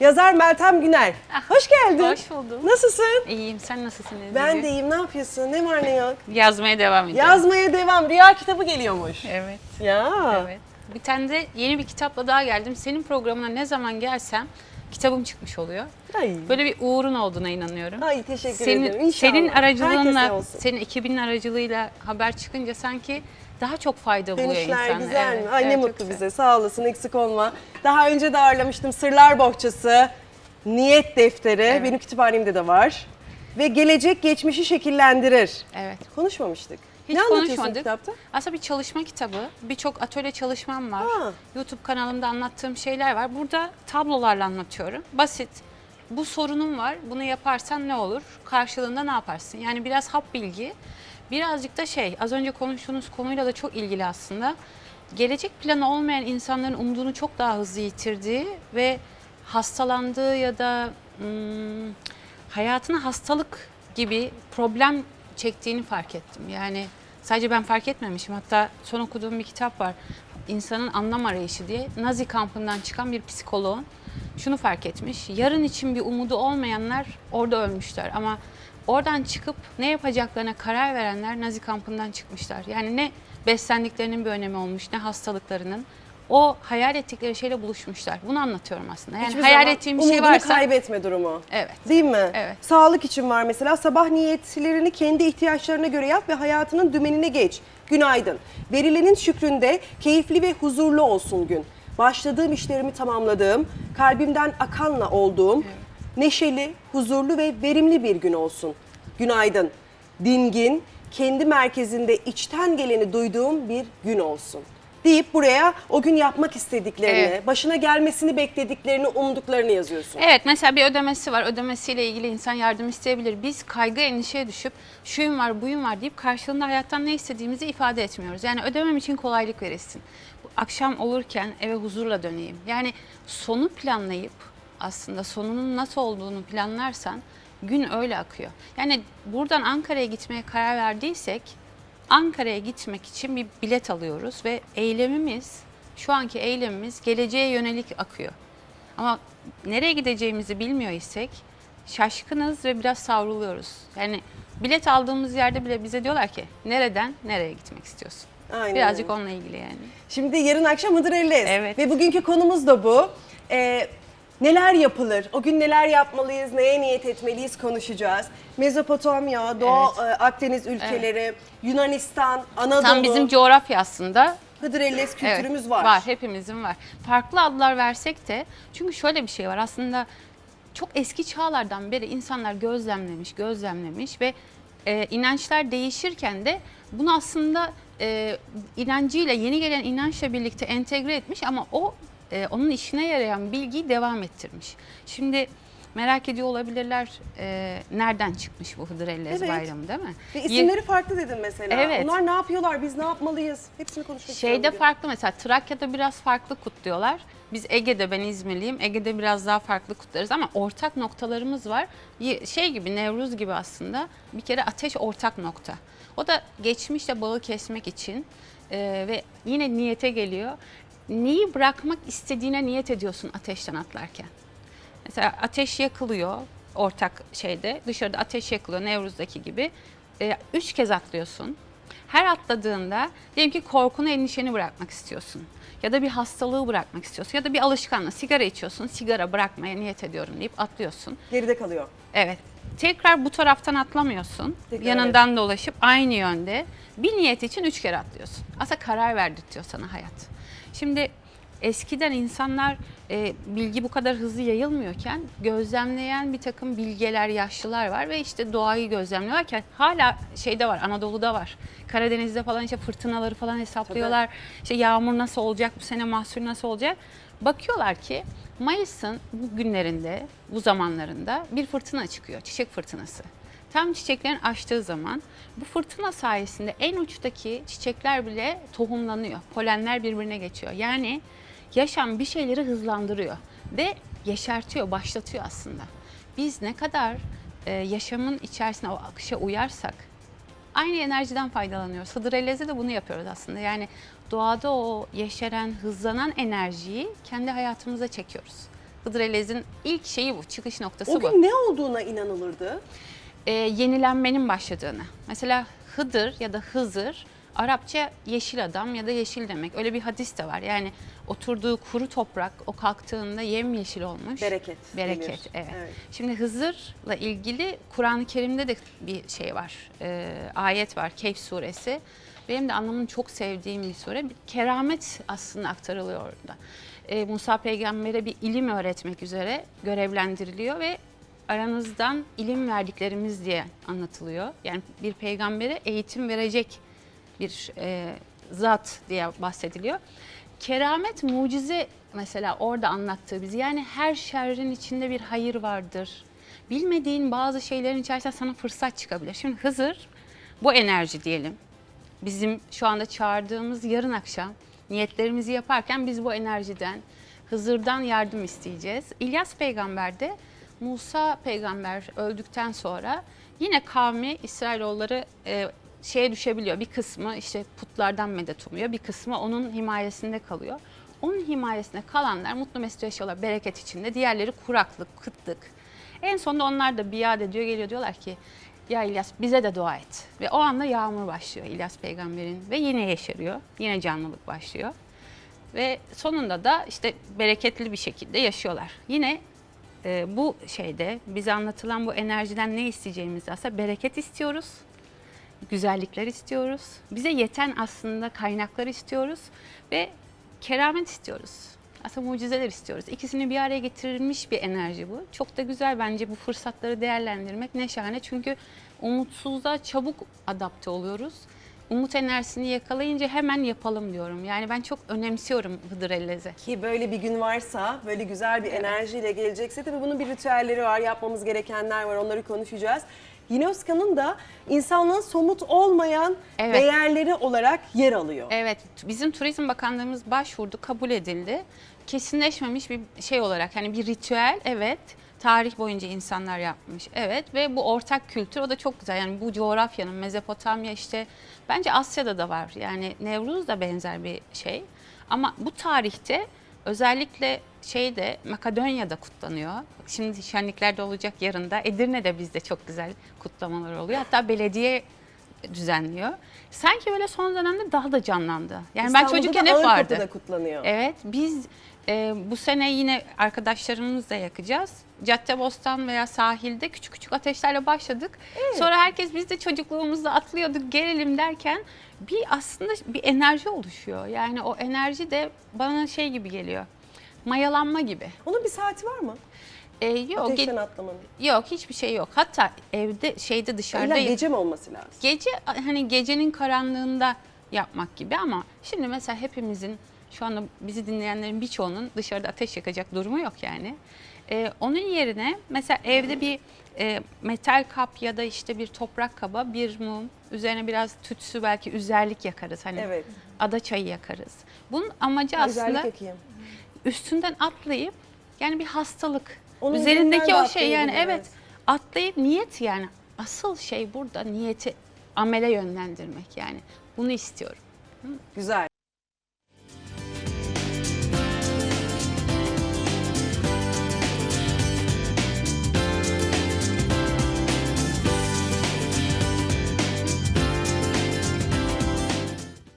Yazar Meltem Güner. Hoş geldin. Ah, Hoş buldum. Nasılsın? İyiyim. Sen nasılsın Ezgi? Ben de iyiyim. Ne yapıyorsun? Ne var ne yok? Yazmaya devam ediyorum. Yazmaya devam. Rüya kitabı geliyormuş. Evet. Ya. Evet. Bir tane de yeni bir kitapla daha geldim. Senin programına ne zaman gelsem kitabım çıkmış oluyor. Ay. Böyle bir uğurun olduğuna inanıyorum. Ay teşekkür senin, ederim. İnşallah. Senin aracılığınla, senin ekibinin aracılığıyla haber çıkınca sanki daha çok fayda buluyor Dönüşler insanlar. güzel Evet, mi? Ay ne evet, çok mutlu güzel. bize. Sağ olasın eksik olma. Daha önce de ağırlamıştım. Sırlar Bohçası, Niyet Defteri. Evet. Benim kütüphanemde de var. Ve gelecek geçmişi şekillendirir. Evet. Konuşmamıştık. Hiç ne anlatıyorsun konuşmadık. kitapta? Aslında bir çalışma kitabı. Birçok atölye çalışmam var. Ha. YouTube kanalımda anlattığım şeyler var. Burada tablolarla anlatıyorum. Basit. Bu sorunun var. Bunu yaparsan ne olur? Karşılığında ne yaparsın? Yani biraz hap bilgi. Birazcık da şey, az önce konuştuğunuz konuyla da çok ilgili aslında. Gelecek planı olmayan insanların umudunu çok daha hızlı yitirdiği ve hastalandığı ya da hmm, hayatına hastalık gibi problem çektiğini fark ettim. Yani sadece ben fark etmemişim. Hatta son okuduğum bir kitap var. İnsanın Anlam Arayışı diye. Nazi kampından çıkan bir psikoloğun şunu fark etmiş. Yarın için bir umudu olmayanlar orada ölmüşler. Ama oradan çıkıp ne yapacaklarına karar verenler Nazi kampından çıkmışlar. Yani ne beslendiklerinin bir önemi olmuş ne hastalıklarının. O hayal ettikleri şeyle buluşmuşlar. Bunu anlatıyorum aslında. Yani Hiçbir hayal zaman ettiğim bir şey umudunu varsa kaybetme durumu. Evet. Değil mi? Evet. Sağlık için var mesela. Sabah niyetlerini kendi ihtiyaçlarına göre yap ve hayatının dümenine geç. Günaydın. Verilenin şükründe keyifli ve huzurlu olsun gün. Başladığım işlerimi tamamladığım, kalbimden akanla olduğum, neşeli, huzurlu ve verimli bir gün olsun. Günaydın. Dingin, kendi merkezinde içten geleni duyduğum bir gün olsun. Deyip buraya o gün yapmak istediklerini, Evet. başına gelmesini beklediklerini, umduklarını yazıyorsun. Evet mesela bir ödemesi var. Ödemesiyle ilgili insan yardım isteyebilir. Biz kaygı endişeye düşüp şuyum var buyum var deyip karşılığında hayattan ne istediğimizi ifade etmiyoruz. Yani ödemem için kolaylık verilsin. Bu Akşam olurken eve huzurla döneyim. Yani sonu planlayıp aslında sonunun nasıl olduğunu planlarsan gün öyle akıyor. Yani buradan Ankara'ya gitmeye karar verdiysek Ankara'ya gitmek için bir bilet alıyoruz ve eylemimiz şu anki eylemimiz geleceğe yönelik akıyor. Ama nereye gideceğimizi bilmiyor isek şaşkınız ve biraz savruluyoruz. Yani bilet aldığımız yerde bile bize diyorlar ki nereden nereye gitmek istiyorsun? Aynen Birazcık onunla ilgili yani. Şimdi yarın akşam Hıdrellez. Evet. Ve bugünkü konumuz da bu. Ee, neler yapılır? O gün neler yapmalıyız? Neye niyet etmeliyiz? Konuşacağız. Mezopotamya, Doğu e, Akdeniz ülkeleri, Yunanistan, Anadolu. Tam bizim coğrafya aslında Hıdrellez kültürümüz Evet, var. Var, hepimizin var. Farklı adlar versek de çünkü şöyle bir şey var aslında çok eski çağlardan beri insanlar gözlemlemiş, gözlemlemiş ve e, inançlar değişirken de bunu aslında e, inancıyla yeni gelen inançla birlikte entegre etmiş ama o e, onun işine yarayan bilgiyi devam ettirmiş. Şimdi merak ediyor olabilirler e, nereden çıkmış bu Hıdrellez Evet. Bayramı değil mi? Ve isimleri farklı dedin mesela. Evet. Onlar ne yapıyorlar? Biz ne yapmalıyız? Hepsini konuşmak Şeyde farklı mesela Trakya'da biraz farklı kutluyorlar. Biz Ege'de ben İzmirliyim. Ege'de biraz daha farklı kutlarız ama ortak noktalarımız var. Ye- Şey gibi Nevruz gibi aslında bir kere ateş ortak nokta. O da geçmişle bağı kesmek için e, ve yine niyete geliyor. Neyi bırakmak istediğine niyet ediyorsun ateşten atlarken. Mesela ateş yakılıyor ortak şeyde. Dışarıda ateş yakılıyor Nevruz'daki gibi. Ee, üç kez atlıyorsun. Her atladığında diyelim ki korkunu, endişeni bırakmak istiyorsun. Ya da bir hastalığı bırakmak istiyorsun. Ya da bir alışkanlığı. Sigara içiyorsun. Sigara bırakmaya niyet ediyorum deyip atlıyorsun. Geride kalıyor. Evet. Tekrar bu taraftan atlamıyorsun. Tekrar Yanından dolaşıp aynı yönde bir niyet için üç kere atlıyorsun. Aslında karar verdirtiyor sana hayat. Şimdi eskiden insanlar e, bilgi bu kadar hızlı yayılmıyorken gözlemleyen bir takım bilgeler, yaşlılar var ve işte doğayı gözlemliyorlarken hala şeyde var, Anadolu'da var. Karadeniz'de falan işte fırtınaları falan hesaplıyorlar. İşte yağmur nasıl olacak, bu sene mahsul nasıl olacak. Bakıyorlar ki Mayıs'ın bu günlerinde, bu zamanlarında bir fırtına çıkıyor, çiçek fırtınası. Tam çiçeklerin açtığı zaman bu fırtına sayesinde en uçtaki çiçekler bile tohumlanıyor. Polenler birbirine geçiyor. Yani yaşam bir şeyleri hızlandırıyor ve yeşertiyor, başlatıyor aslında. Biz ne kadar e, yaşamın içerisine o akışa uyarsak aynı enerjiden faydalanıyoruz. Hıdrellez'de de bunu yapıyoruz aslında. Yani doğada o yeşeren, hızlanan enerjiyi kendi hayatımıza çekiyoruz. Hıdrellez'in ilk şeyi bu, çıkış noktası O bu. gün ne olduğuna inanılırdı? Ee, yenilenmenin başladığını. Mesela Hıdır ya da Hızır Arapça yeşil adam ya da yeşil demek. Öyle bir hadis de var. Yani oturduğu kuru toprak o kalktığında yemyeşil olmuş. Bereket. Bereket, evet. evet. Şimdi Hızır'la ilgili Kur'an-ı Kerim'de de bir şey var. Ee, ayet var. Kehf suresi. Benim de anlamını çok sevdiğim bir sure. Bir keramet aslında aktarılıyor orada. Ee, Musa peygambere bir ilim öğretmek üzere görevlendiriliyor ve aranızdan ilim verdiklerimiz diye anlatılıyor. Yani bir peygambere eğitim verecek bir e, zat diye bahsediliyor. Keramet mucize mesela orada anlattığı bizi. Yani her şerrin içinde bir hayır vardır. Bilmediğin bazı şeylerin içerisinde sana fırsat çıkabilir. Şimdi Hızır bu enerji diyelim. Bizim şu anda çağırdığımız yarın akşam niyetlerimizi yaparken biz bu enerjiden Hızır'dan yardım isteyeceğiz. İlyas peygamber de Musa peygamber öldükten sonra yine kavmi İsrailoğulları e, şeye düşebiliyor. Bir kısmı işte putlardan medet umuyor. Bir kısmı onun himayesinde kalıyor. Onun himayesinde kalanlar mutlu mesut yaşıyorlar bereket içinde. Diğerleri kuraklık, kıtlık. En sonunda onlar da biat ediyor geliyor diyorlar ki ya İlyas bize de dua et. Ve o anda yağmur başlıyor İlyas peygamberin ve yine yeşeriyor. Yine canlılık başlıyor. Ve sonunda da işte bereketli bir şekilde yaşıyorlar. Yine e, bu şeyde bize anlatılan bu enerjiden ne isteyeceğimizi aslında bereket istiyoruz. Güzellikler istiyoruz. Bize yeten aslında kaynaklar istiyoruz ve keramet istiyoruz. Aslında mucizeler istiyoruz. İkisini bir araya getirilmiş bir enerji bu. Çok da güzel bence bu fırsatları değerlendirmek ne şahane. Çünkü umutsuzluğa çabuk adapte oluyoruz. Umut enerjisini yakalayınca hemen yapalım diyorum. Yani ben çok önemsiyorum Hıdır Ellez'i. Ki böyle bir gün varsa, böyle güzel bir enerjiyle gelecekse tabii bunun bir ritüelleri var, yapmamız gerekenler var, onları konuşacağız. UNESCO'nun da insanlığın somut olmayan Evet. değerleri olarak yer alıyor. Evet, bizim Turizm Bakanlığımız başvurdu, kabul edildi. Kesinleşmemiş bir şey olarak hani bir ritüel evet. Tarih boyunca insanlar yapmış. Evet ve bu ortak kültür o da çok güzel. Yani bu coğrafyanın Mezopotamya işte bence Asya'da da var. Yani Nevruz da benzer bir şey. Ama bu tarihte özellikle şeyde Makedonya'da kutlanıyor. Şimdi şenliklerde olacak yarında. Edirne'de bizde çok güzel kutlamalar oluyor. Hatta belediye düzenliyor. Sanki böyle son dönemde daha da canlandı. Yani ben çocukken da hep vardı. Kutlanıyor. Evet biz e, bu sene yine arkadaşlarımızla yakacağız. Caddebostan veya sahilde küçük küçük ateşlerle başladık. Sonra herkes biz de çocukluğumuzda atlıyorduk gelelim derken bir aslında bir enerji oluşuyor. Yani o enerji de bana şey gibi geliyor. Mayalanma gibi. Onun bir saati var mı? E, yok, Ateşten atlamanın. yok hiçbir şey yok. Hatta evde şeyde dışarıda İlla gece mi olması lazım? Gece hani gecenin karanlığında yapmak gibi ama şimdi mesela hepimizin şu anda bizi dinleyenlerin birçoğunun dışarıda ateş yakacak durumu yok yani. Ee, onun yerine mesela evde bir e, metal kap ya da işte bir toprak kaba bir mum üzerine biraz tütsü belki üzerlik yakarız hani Evet. ada çayı yakarız. Bunun amacı Özellik aslında yakayım. üstünden atlayıp yani bir hastalık Onun üzerindeki üzerinden de o şey yani evet atlayıp niyet yani asıl şey burada niyeti amele yönlendirmek yani bunu istiyorum. Güzel.